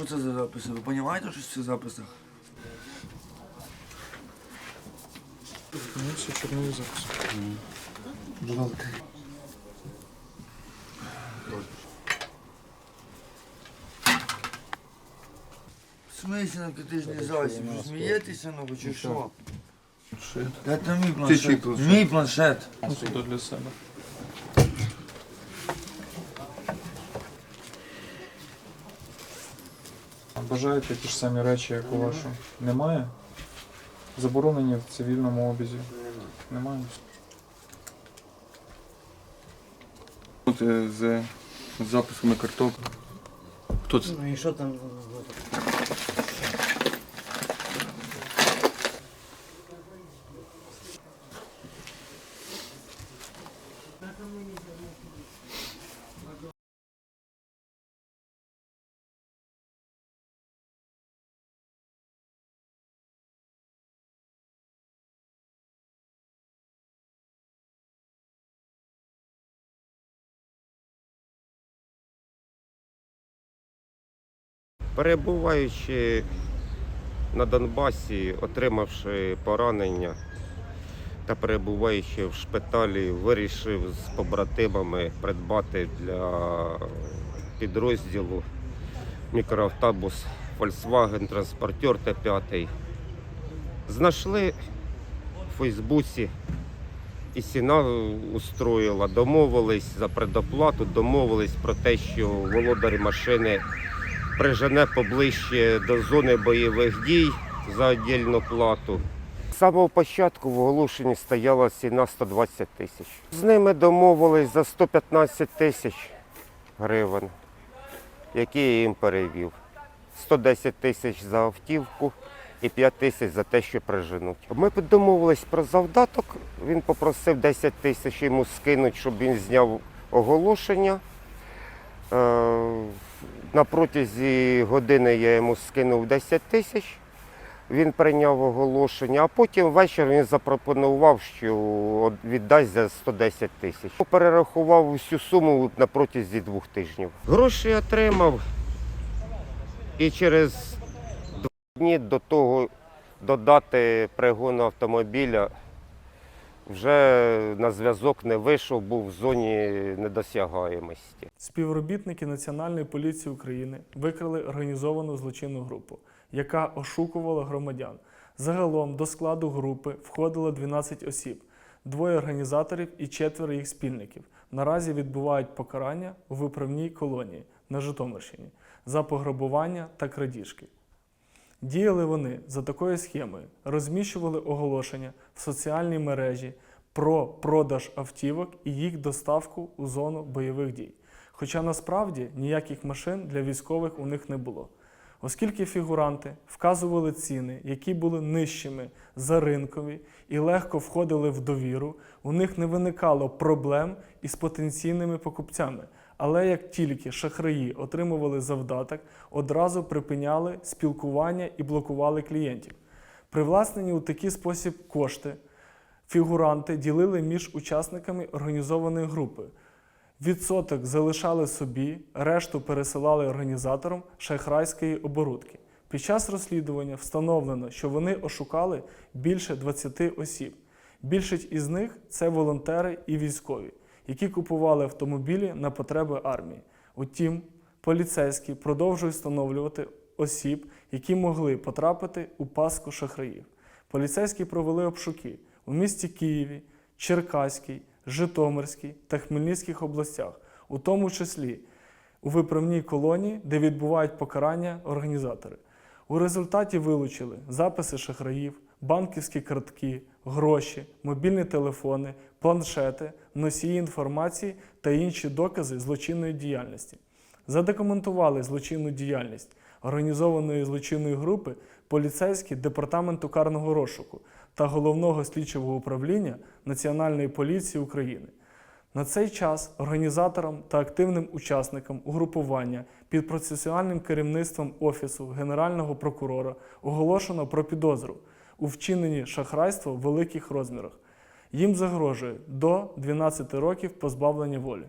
Що це за записи? Ви розумієте, що в цих записах? Ну, все чорновий запис. В смысле наркотичний засіб? Ви смієтеся, ну ви чи що? Шит. Де мій планшет? Мій планшет. Суто для себе. Бажаєте ті ж самі речі, як у вашу? Немає? Заборонені в цивільному обізі? Немає. От е, з записами записками карток. Хто це? Ну і що там? Перебуваючи на Донбасі, отримавши поранення та перебуваючи в шпиталі, вирішив з побратимами придбати для підрозділу мікроавтобус Volkswagen Transporter Т5. Знайшли в Фейсбуці і ціна устроїла, домовились за предоплату, домовились про те, що володар машини прижене поближче до зони бойових дій за віддільну плату. З самого початку в оголошенні стояла ціна 120 тисяч. З ними домовились за 115 тисяч гривень, які я їм перевів. 110 тисяч за автівку і 5 тисяч за те, що приженуть. Ми домовились про завдаток. Він попросив 10 тисяч йому скинуть, щоб він зняв оголошення. На протязі години я йому скинув 10 тисяч. Він прийняв оголошення, а потім ввечері він запропонував, що віддасть за 110 тисяч. Перерахував усю суму на протязі двох тижнів. Гроші отримав і через два дні до того додати пригону автомобіля вже на зв'язок не вийшов, був в зоні недосягаємості. Співробітники Національної поліції України викрили організовану злочинну групу, яка ошукувала громадян. Загалом до складу групи входило 12 осіб, двоє організаторів і четверо їх спільників. Наразі відбувають покарання у виправній колонії на Житомирщині за пограбування та крадіжки. Діяли вони за такою схемою: розміщували оголошення в соціальній мережі про продаж автівок і їх доставку у зону бойових дій. Хоча насправді ніяких машин для військових у них не було. Оскільки фігуранти вказували ціни, які були нижчими за ринкові і легко входили в довіру, у них не виникало проблем із потенційними покупцями. Але як тільки шахраї отримували завдаток, одразу припиняли спілкування і блокували клієнтів. Привласнені у такий спосіб кошти фігуранти ділили між учасниками організованої групи. Відсоток залишали собі, решту пересилали організаторам шахрайської оборудки. Під час розслідування встановлено, що вони ошукали більше 20 осіб. Більшість із них це волонтери і військові, які купували автомобілі на потреби армії. Утім, поліцейські продовжують встановлювати осіб, які могли потрапити у паску шахраїв. Поліцейські провели обшуки у місті Києві, Черкаській, Житомирській та Хмельницьких областях, у тому числі у виправній колонії, де відбувають покарання організатори. У результаті вилучили записи шахраїв, банківські картки, гроші, мобільні телефони, планшети, носії інформації та інші докази злочинної діяльності. Задокументували злочинну діяльність організованої злочинної групи поліцейські департаменту карного розшуку та головного слідчого управління Національної поліції України. На цей час організаторам та активним учасникам угрупування під процесуальним керівництвом Офісу Генерального прокурора оголошено про підозру у вчиненні шахрайства в великих розмірах. Їм загрожує до 12 років позбавлення волі.